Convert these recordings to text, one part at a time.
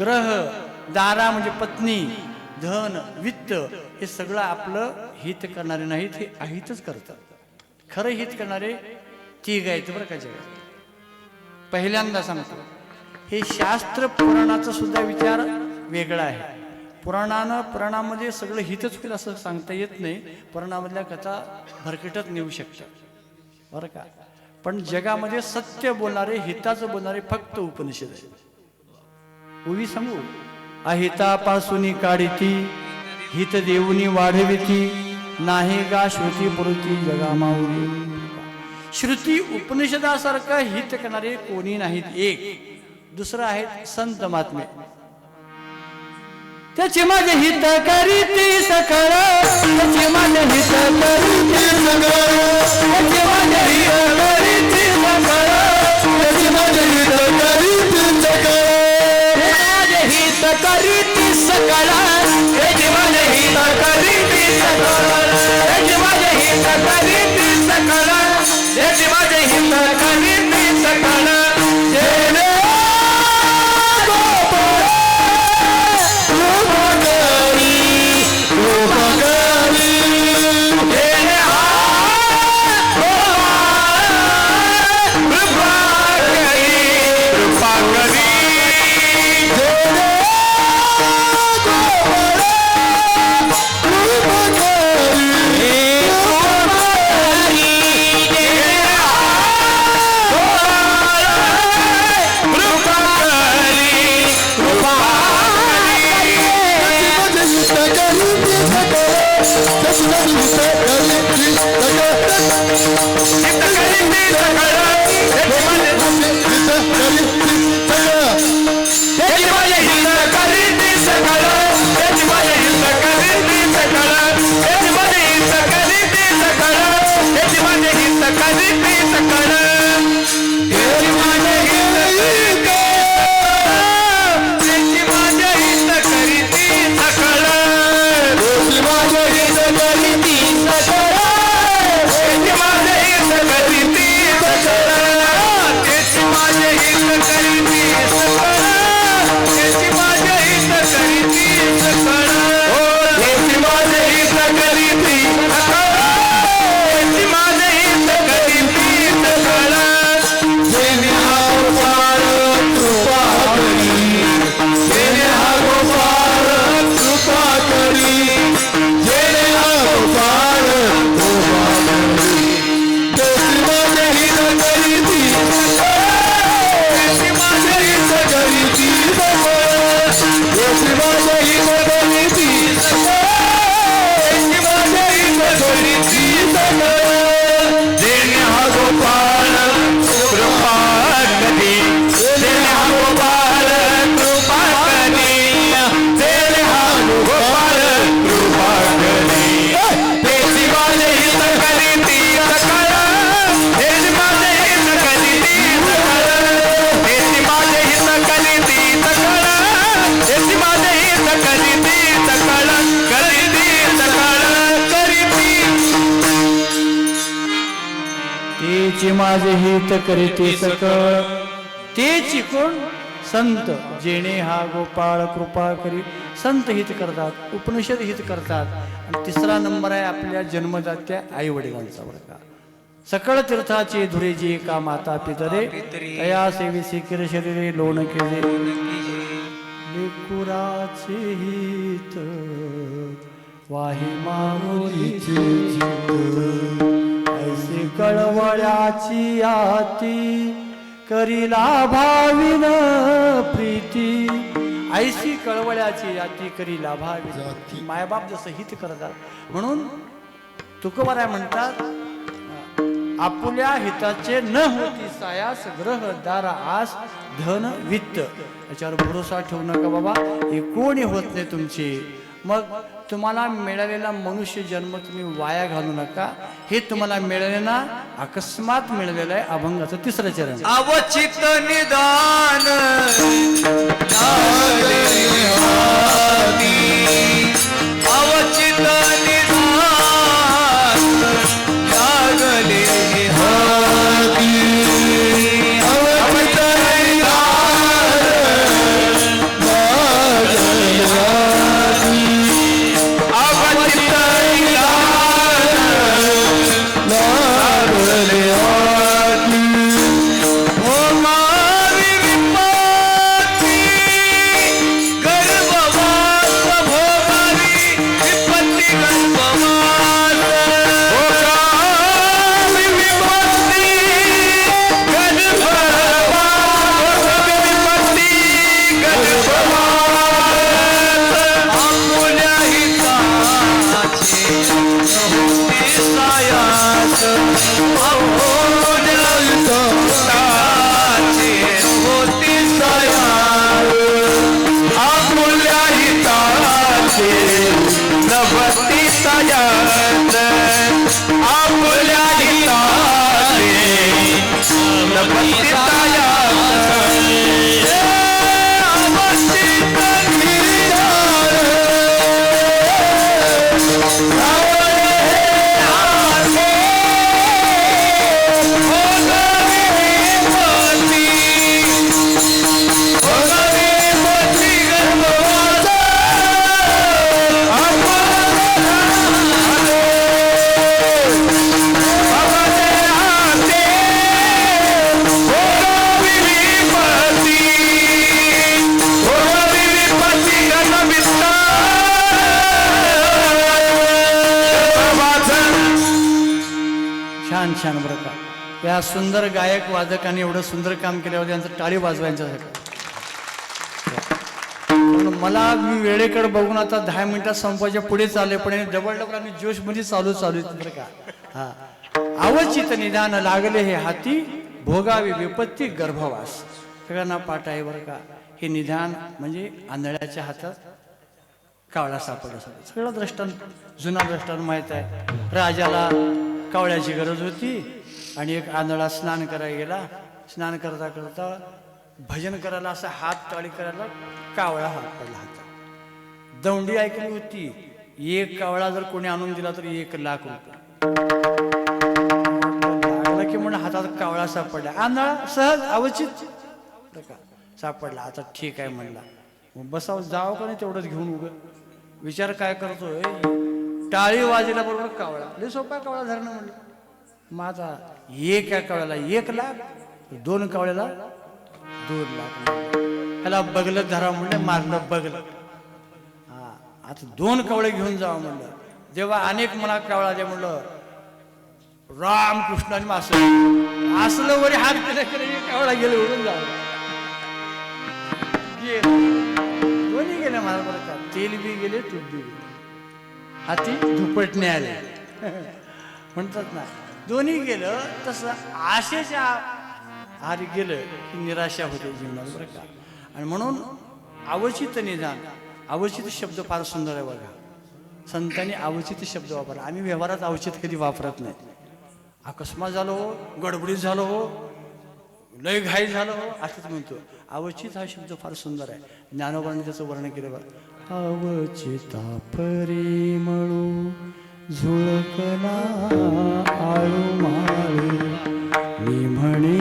ग्रह दारा म्हणजे पत्नी धन वित्त हे सगळं आपलं हित करणारे नाहीत हे अहितच करतात. खरं हित करणारे तिघ आहेत बरं का जगात. पहिल्यांदा सांगतो हे शास्त्र पुराणाचा सुद्धा विचार वेगळा आहे. पुराणानं पुराणामध्ये सगळं हितच होईल असं सांगता येत नाही पुराणामधल्या कथा भरकटत नेऊ शकतात. बरं का? पण जगामध्ये सत्य बोलणारे हिताचं बोलणारे फक्त उपनिषद आहे उभी सांगू? अहितापासून काढिती हित देऊनी वाढविती नाही गा श्रुती पुरुती जगामाऊली श्रुती उपनिषदासारखं हित करणारे कोणी नाहीत एक. दुसरं आहेत संत महात्मे. त्याचे माझे हित करीती सकळ त्याचे माझे हित करीती सकळ त्याचे माझे हित करीती सकळ त्याचे माझे हित करीती सकळ हित करीती सकळ त्याचे माझे हित करीती सकळ त्याचे माझे हित करीती सकळ हित सकळ तेची माझे हित करीते सकळ. तेची कोण संत जेणे हा गोपाळ कृपा करी. संत हित करतात उपनिषद हित करतात. आणि तिसरा नंबर आहे आपल्या जन्मदात्या आई वडिलांचा का सकळ तीर्थाचे धुरे जे का माता पितरे तया सेवी सिकिर शरीरे लोण केले लेकुराचे हित वाही माऊलीचे कळवळ्याची आती करीला भाविन प्रीती. ऐशी कळवळ्याची याती करीला भावी मायबाप जसं हित करतात. म्हणून तुकोबाराय म्हणतात आपुल्या हिताचे न होती सायास ग्रह दारा आस धन वित्त. याच्यावर भरोसा ठेवू नका बाबा. हे कोणी होत नाही तुमचे? मग तुम्हाला मिळालेला मनुष्य जन्म तुम्ही वाया घालू नका. हे तुम्हाला मिळाले ना अकस्मात मिळालेलं आहे अभंगाचं तिसरं चरण. अवचित निदान अवचित निदान छान बरं का. या सुंदर गायक वादकांनी एवढं सुंदर काम केल्यावर त्यांचं टाळी वाजवायचं मला मी वेळेकडे बघून आता दहा मिनिटात संपायच्या पुढे चालले पण डबल डबल आणि जोशमध्ये चालू चालू बरं का. हा. अवचित निदान लागले हे हाती भोगावी विपत्ती गर्भवास. सगळ्यांना पाठ आहे बरं का. हे निदान म्हणजे आंधळ्याच्या हातात कावळा सापडला सगळं. सगळं दृष्टांत जुना दृष्टांत माहीत आहे. राजाला कावळ्याची गरज होती आणि एक आंधळा स्नान करायला गेला. स्नान करता करता भजन करायला असा हात टाळी करायला कावळा हात पडला होता. दौंडी ऐकली होती एक कावळा जर कोणी आणून दिला तर एक लाख रुपये. की म्हणून हातात कावळा सापडला. आंधळा सहज अवचित. का सापडला. आता ठीक आहे म्हणला. बसाव बसावं जावं का नाही तेवढंच घेऊन उग विचार काय करतोय? टाळी वाजेला बरोबर कावळा. लय सोपा कावळा धरणं म्हणलं. माझा एका एक या कावळ्याला एक लाख दोन कावळ्याला दोन लाख. ह्याला बगलं धरा म्हणलं मारलं बगलं हा आता दोन कावळे घेऊन जावं म्हणलं. जेव्हा अनेक मला कावळा जे म्हणलं राम कृष्ण आणि असलं वरी हात केले कावळा गेले उडून जावं. दोन्ही गेले मला बरं का तेल बी गेले तूप बी गेले. हाती धुपटणे आले म्हणतात ना दोन्ही गेलं तसं आशेच्या आहारी गेलं की निराशा होते जीवनात बरं का? आणि म्हणून आवचित निदान आवचित शब्द फार सुंदर आहे बघा. संतांनी अवचित शब्द वापरला. आम्ही व्यवहारात अवचित कधी वापरत नाही. अकस्मात झालो हो गडबडीत झालो हो लय घाई झालं हो असंच म्हणतो. अवचित हा शब्द फार सुंदर आहे. ज्ञानोबाने त्याचं वर्णन केलं बघ. अवचिता परिमळू झुळकला आळू माळू मी म्हणे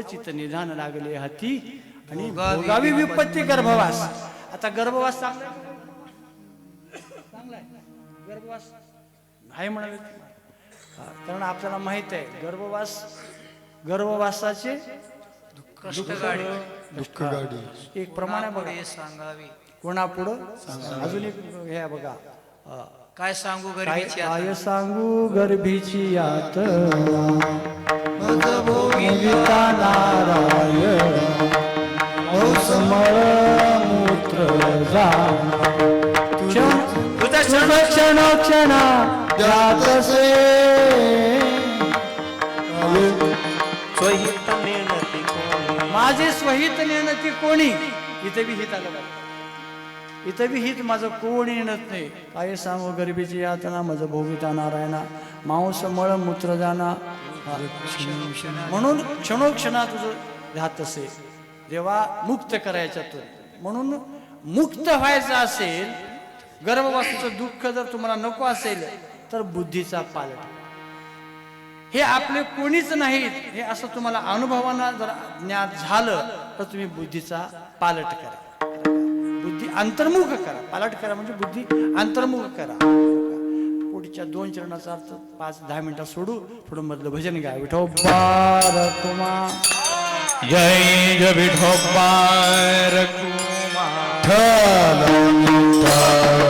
अवचित निधान लागले हाती आणि भोगावी विपत्ती गर्भवास. आता गर्भवास चांगला आहे? चांगला गर्भवास नाही म्हणावे कारण आपल्याला माहीत आहे गर्भवास गर्भवासाचे एक प्रमाण आहे बघा. पुढे सांगावी? कोणापुढं? अजून एक हे बघा. काय सांगू? काय सांगू गर्भीची यात भोगिता नारायण औसमळ मूत्र जा तुझा क्षण क्षण क्षण जातसे माझे स्वहित नेणती कोणी? इथे बी हित आलं इथं बी हित माझं कोणी नेणत नाही. काय सांगू गरिबीची यातना माझं भोगिता नारायणा. मांस मळ मूत्र जाना. म्हणून क्षणोक्षणा तुझं राहत असे जेव्हा मुक्त करायचा तो म्हणून मुक्त व्हायचं असेल गर्भवासाचं दुःख जर तुम्हाला नको असेल तर बुद्धीचा पालट. हे आपले कोणीच नाहीत. हे असं तुम्हाला अनुभवाना जर ज्ञात झालं तर तुम्ही बुद्धीचा पालट करा. बुद्धी अंतर्मुख करा. पालट करा म्हणजे बुद्धी अंतर्मुख करा. पुढच्या दोन चरणाचा अर्थ पाच दहा मिनिटात सोडू पुढं मधलं भजन गा विठो बारकुमा जय जय विठोबार विठ्ठला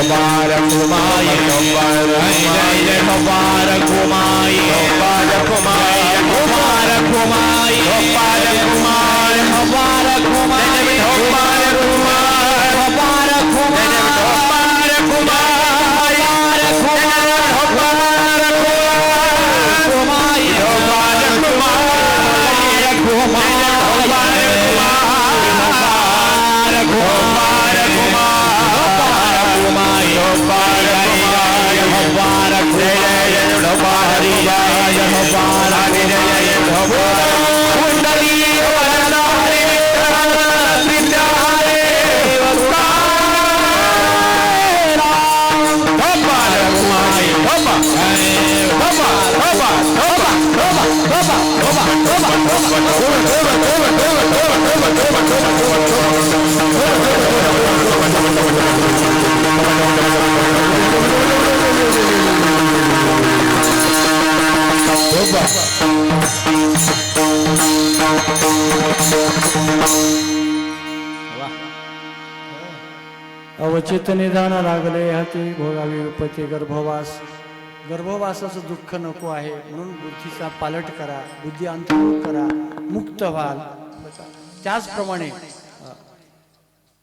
മുബാരകുമായി മുബാരകുമായി മുബാരകുമായി മുബാരകുമായി മുബാരകുമായി മുബാരകുമായി चित्त निधान लागले हाती. भोगावी विपत्ती गर्भवास. गर्भवासाचं दुःख नको आहे. म्हणून बुद्धीचा पालट करा. बुद्धी अंतर्मुख करा. मुक्त व्हाल. त्याचप्रमाणे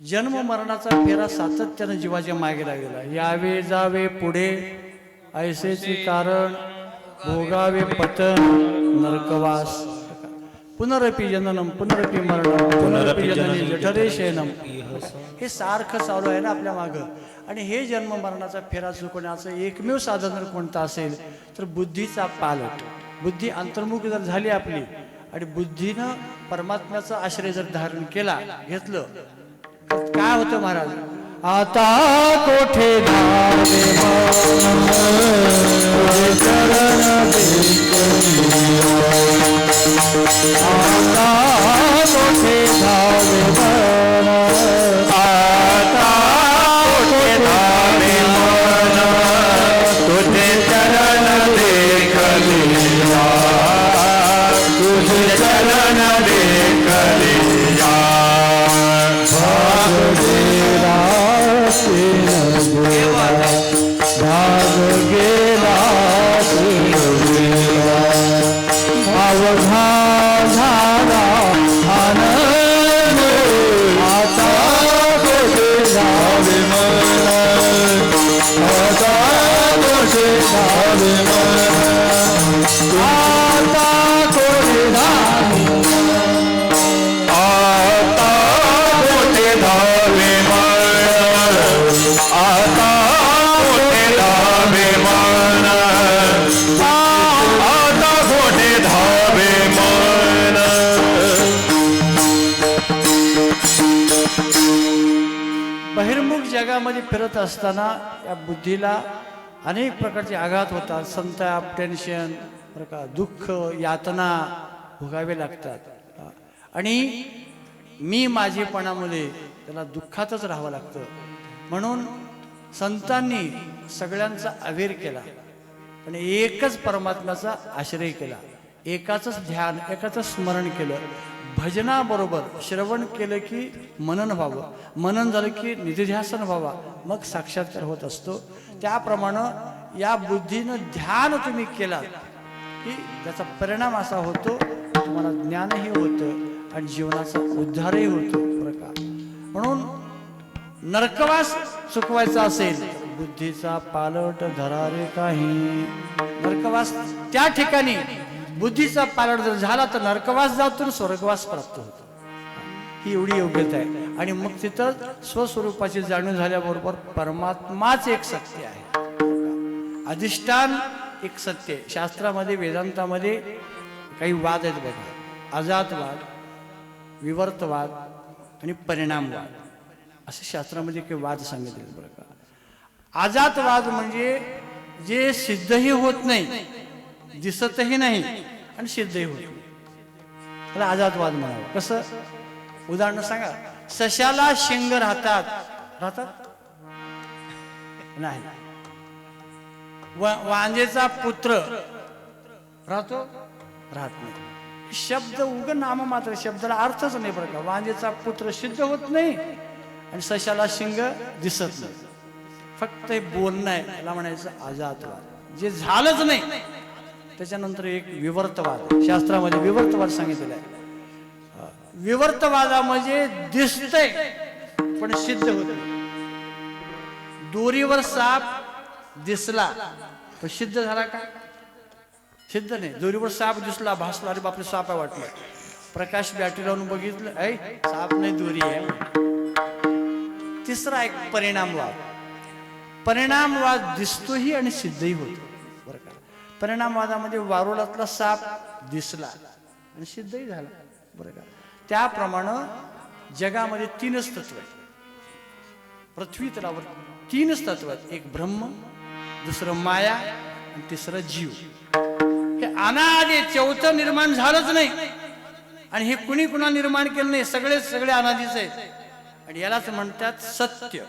जन्म मरणाचा फेरा सातत्यानं जीवाच्या मागे लागला यावे जावे पुढे. ऐसेचे कारण. भोगावे पतन. नरकवास. पुनरपी जननम पुनरपी मरणम पुनरपी जननी जठरे शयनम हे सारखं चालू आहे ना आपल्या मागं. आणि हे जन्म मरणाचा फेरा चुकवण्याचं एकमेव साधन जर कोणतं असेल तर बुद्धीचा पालट. बुद्धी अंतर्मुख जर झाली आपली आणि बुद्धीनं परमात्म्याचा आश्रय जर धारण केला घेतलं काय होतं महाराज? आता कोठे धावे मन, तुझे जगामध्ये फिरत असताना या बुद्धीला अनेक प्रकारचे आघात होतात. संताप टेन्शन प्रकार का दुःख यातना भोगावे लागतात. आणि मी माझेपणामध्ये त्याला दुःखातच राहावं लागतं. म्हणून संतांनी सगळ्यांचा अवेर केला आणि एकच परमात्म्याचा आश्रय केला. एकाच ध्यान एकाच स्मरण केलं. भजनाबरोबर श्रवण केलं की मनन व्हावं. मनन झालं की निधिध्यासन व्हावा. मग साक्षात्कार होत असतो. त्याप्रमाणे या बुद्धीनं ध्यान तुम्ही केलात की त्याचा परिणाम असा होतो तुम्हाला ज्ञानही होतं आणि जीवनाचा उद्धारही होतो प्रकार. म्हणून नरकवास चुकवायचा असेल बुद्धीचा पालट धरारे काही. नरकवास त्या ठिकाणी बुद्धीचा पालट जर झाला तर नरकवास जातून स्वर्गवास प्राप्त होतो. ही एवढी योग्यता आहे. आणि मग तिथं स्वस्वरूपाची जाणीव झाल्याबरोबर परमात्माच एक सत्य आहे. अधिष्ठान एक सत्य आहे. शास्त्रामध्ये वेदांतामध्ये काही वाद आहेत बघा. अजातवाद विवर्तवाद आणि परिणामवाद. असे शास्त्रामध्ये काही वाद सांगितले बरं का. आजातवाद म्हणजे जे सिद्धही होत नाही दिसतही नाही आणि सिद्धही होत नाही. त्याला अजातवाद म्हणावं. कसं? उदाहरण सांगा. सशाला शिंग राहतात. राहतात? नाही. व- वांजेचा पुत्र राहतो? राहत नाही. शब्द उग नाम मात्र शब्दाला अर्थच नाही बरं का. वांजेचा पुत्र सिद्ध होत नाही आणि सशाला शिंग दिसत नाही. फक्त हे बोलणं आहे. त्याला म्हणायचं आजादवाद. जे झालंच नाही त्याच्यानंतर एक विवर्तवाद शास्त्रामध्ये विवर्तवाद सांगितलेला आहे. अं, विवर्तवादामध्ये म्हणजे दिसतंय पण सिद्ध होत दोरीवर साप दिसला पण सिद्ध झाला का? सिद्ध नाही. दोरीवर साप दिसला भासला अरे बापरे साप आहे वाटलं. प्रकाश बॅटरी लावून बघितलं ऐ साप नाही दोरी आहे. तिसरा एक परिणामवाद. परिणामवाद दिसतोही आणि सिद्धही होतो. परिणामवादामध्ये वारुळातला साप दिसला. आणि सिद्धही झाला. बरं का? त्याप्रमाणे जगामध्ये तीनच तत्व आहेत. पृथ्वी तलावर तीनच तत्व आहेत. एक ब्रह्म दुसरं माया आणि तिसरं जीव. हे अनादे चौथं निर्माण झालंच नाही. आणि हे कुणी कुणा निर्माण केलं नाही? सगळे सगळे अनादीच आहेत. आणि यालाच म्हणतात सत्य.